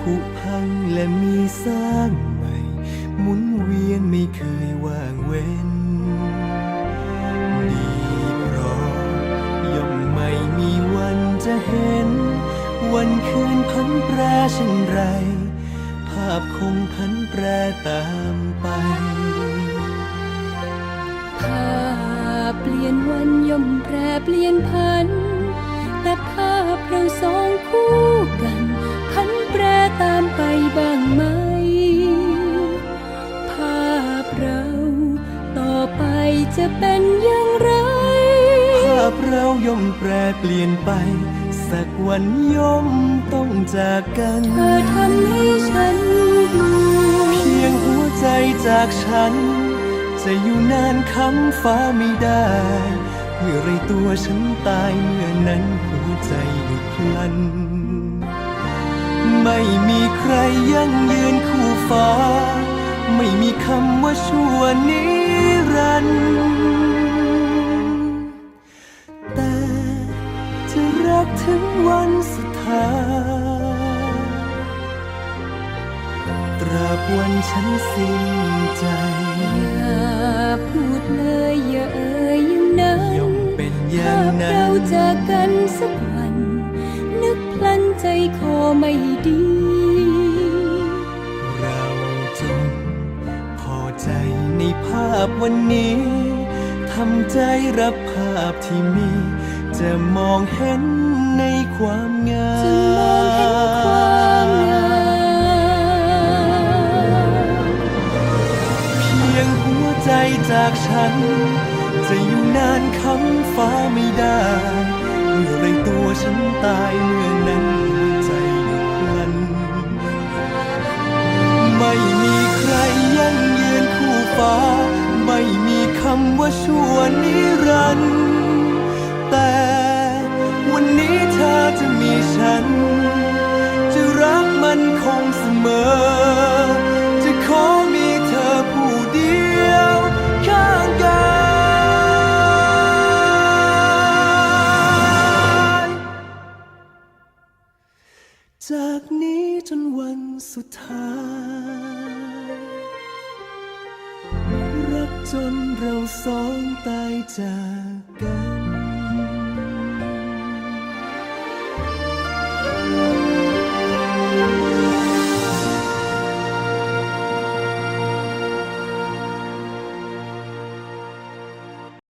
ผุพังและมีสร้างใหม่หมุนเวียนไม่เคยว่างเว้น ดีเพราะย่อมไม่มีวันจะเห็น วันคืนพันแปรเช่นไร ภาพคงพันแปรตามไปภาพเปลี่ยนวันย่อมแปรเปลี่ยนพันแต่ภาพเราสองคู่าพเราย่อมแปรเปลี่ยนไป สักวันย่อมต้องจากกัน เธอทำให้ฉันกลัวเพียงหัวใจจากฉัน จะอยู่นานคำฟ้าไม่ได้เมื่อไรตัวฉันตายเมื่อนั้นหัวใจหยุดพลัน ไม่มีใครยั่งยืนคู่ฟ้า ไม่มีคำว่าชั่วนิรันดร์ กถึงวันสุดท้ายตราบวันฉันสิ้นใจ อย่าพูดเลยอย่าเอ่ยอย่างนั้นย่อมเป็นอย่างหากนั้เราจากกันสักวัน นึกพลันใจคอไม่ดี เราจงพอใจในภาพวันนี้ทำใจรับภาพที่มี จะมองเห็นในความงาจะมองเห็นความงามเพียงหัวใจจากฉัน จะอยู่นานคำฟ้าไม่ได้เมื่อไรตัวฉันตายเมื่อนั้นใจหยุดพลัน ไม่มีใครยั่งยืนคู่ฟ้า ไม่มีคำว่าชั่วนิรันดร์แต่ วันนี้เธอจะมีฉัน จะรักมันคงเสมอ จะขอมีเธอผู้เดียวข้างกายจากนี้จนวันสุดท้าย รักจนเราสองตายจากกัน